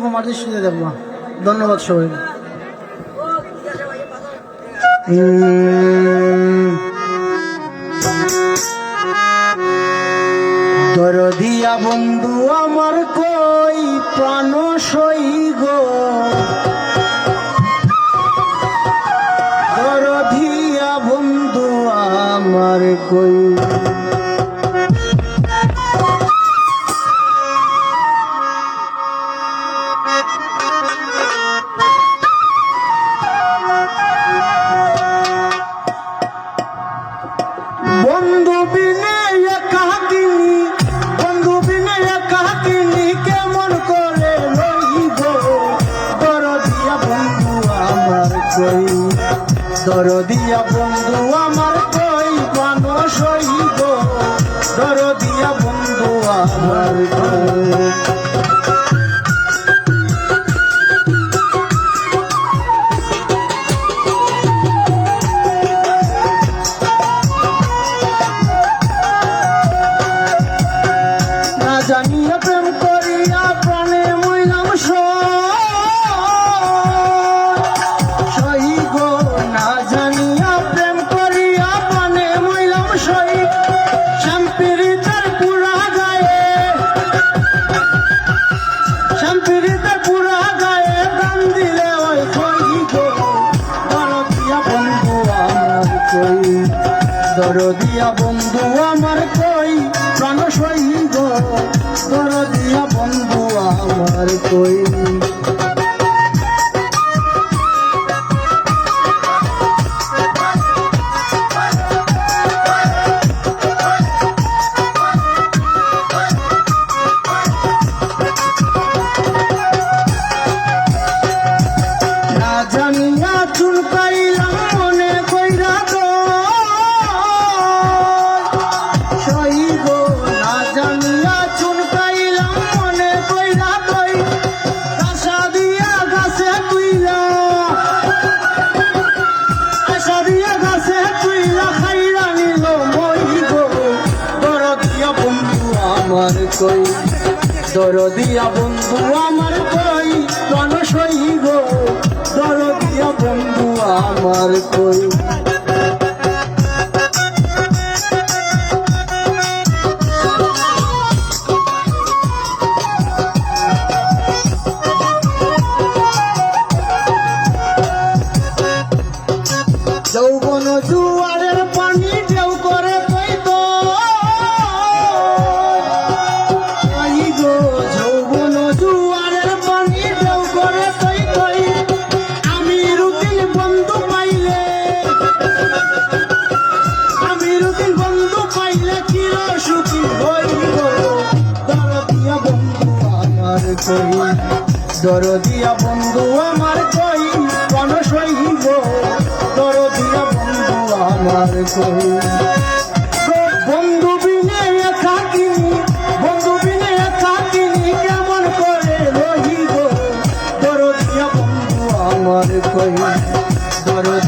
কুমার দৃষ্টিতে ধন্যবাদ সবাই। দরদিয়া বন্ধু, আমার কই প্রাণ সই গো? দরদিয়া বন্ধু, আমার কই কই? দরদিয়া বন্ধু আমার কই প্রাণ সইব দরদিয়া বন্ধু আমার কই? জানিয়া দরদিয়া বন্ধু আমার কই? প্রাণ সৈন্য দরদিয়া বন্ধু আমার কই? কই? দরদিয়া বন্ধু আমার কই? প্রাণ সইব দরদিয়া বন্ধু আমার কই? যৌবন জুয়ারের পানি কই দরদিয়া বন্ধু আমার কই প্রাণ সইব দরদিয়া বন্ধু আমার কই বন্ধু বিনে থাকিনি বন্ধু বিনে থাকিনি কেমন করে রহিব? দরদিয়া বন্ধু আমার কই দরদিয়া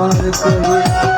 বন্ধু আমার